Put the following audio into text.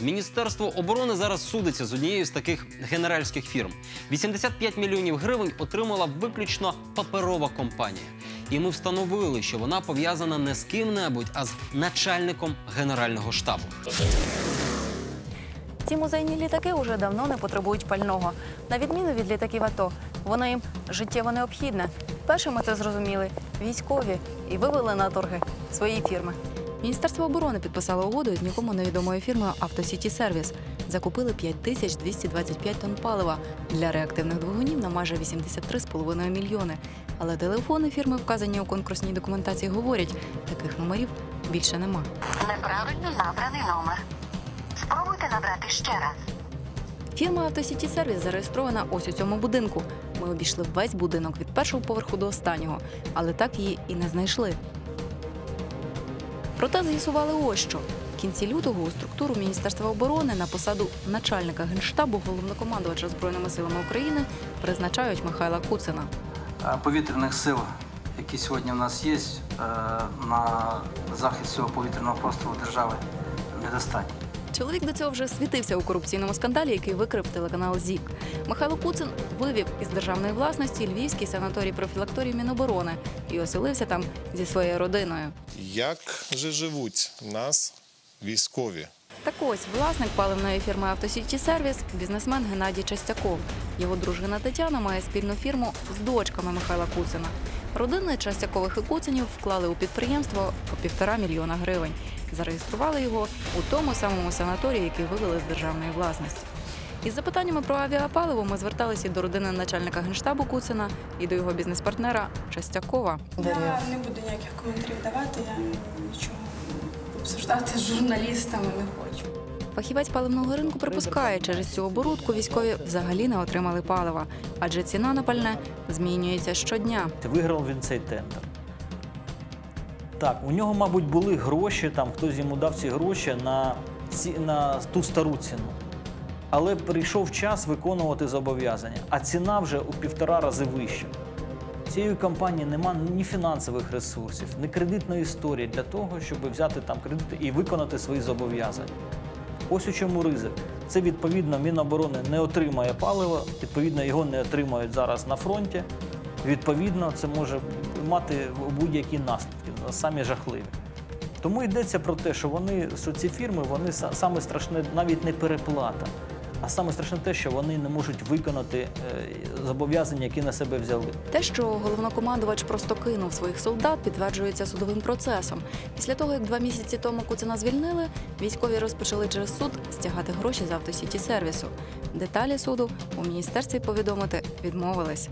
Міністерство оборони зараз судиться з однією з таких генеральських фірм. 85 мільйонів гривень отримала виключно паперова компанія. І ми встановили, що вона пов'язана не з ким-небудь, а з начальником генерального штабу. Ці музейні літаки уже давно не потребують пального. На відміну від літаків АТО, воно їм життєво необхідне. Першими це зрозуміли військові і вивели на торги свої фірми. Міністерство оборони підписало угоду з нікому невідомою фірмою «Автосіті Сервіс». Закупили 5225 тонн палива для реактивних двигунів на майже 83,5 мільйони. Але телефони фірми, вказані у конкурсній документації, говорять, таких номерів більше нема. Неправильно набраний номер. Спробуйте набрати ще раз. Фірма «Автосіті Сервіс» зареєстрована ось у цьому будинку. Ми обійшли весь будинок від першого поверху до останнього, але так її і не знайшли. Проте з'ясували ось що. В кінці лютого у структуру Міністерства оборони на посаду начальника генштабу головнокомандувача Збройними силами України призначають Михайла Куцина. Е, повітряних сил, які сьогодні в нас є, е, на захист цього повітряного простору держави недостатньо. Чоловік до цього вже світився у корупційному скандалі, який викрив телеканал ЗІК. Михайло Куцин вивів із державної власності львівський санаторій профілакторій Міноборони і оселився там зі своєю родиною. Як же живуть в нас військові? Так ось власник паливної фірми «Автосіті Сервіс» – бізнесмен Геннадій Частяков. Його дружина Тетяна має спільну фірму з дочками Михайла Куцина. Родини Частякових і Куцинів вклали у підприємство по півтора мільйона гривень. Зареєстрували його у тому самому санаторії, який вивели з державної власності. Із запитаннями про авіапаливо ми зверталися до родини начальника генштабу Куцина, і до його бізнес-партнера Частякова. Я не буду ніяких коментарів давати, я нічого обсуждати з журналістами не хочу. Фахівець паливного ринку припускає, через цю оборудку військові взагалі не отримали палива, адже ціна на пальне змінюється щодня. Виграв він цей тендер. Так, у нього, мабуть, були гроші, там хтось йому дав ці гроші на, на ту стару ціну. Але прийшов час виконувати зобов'язання, а ціна вже у півтора рази вища. Цієї компанії немає ні фінансових ресурсів, ні кредитної історії для того, щоб взяти там кредити і виконати свої зобов'язання. Ось у чому ризик. Це відповідно Міноборони не отримає паливо, відповідно його не отримають зараз на фронті. Відповідно, це може мати будь-які наслідки, самі жахливі. Тому йдеться про те, що вони, що ці фірми, вони саме страшне навіть не переплата, а саме страшне те, що вони не можуть виконати е, зобов'язання, які на себе взяли. Те, що головнокомандувач просто кинув своїх солдат, підтверджується судовим процесом. Після того, як два місяці тому Куцина звільнили, військові розпочали через суд стягати гроші з автосіті сервісу. Деталі суду у міністерстві повідомити відмовились.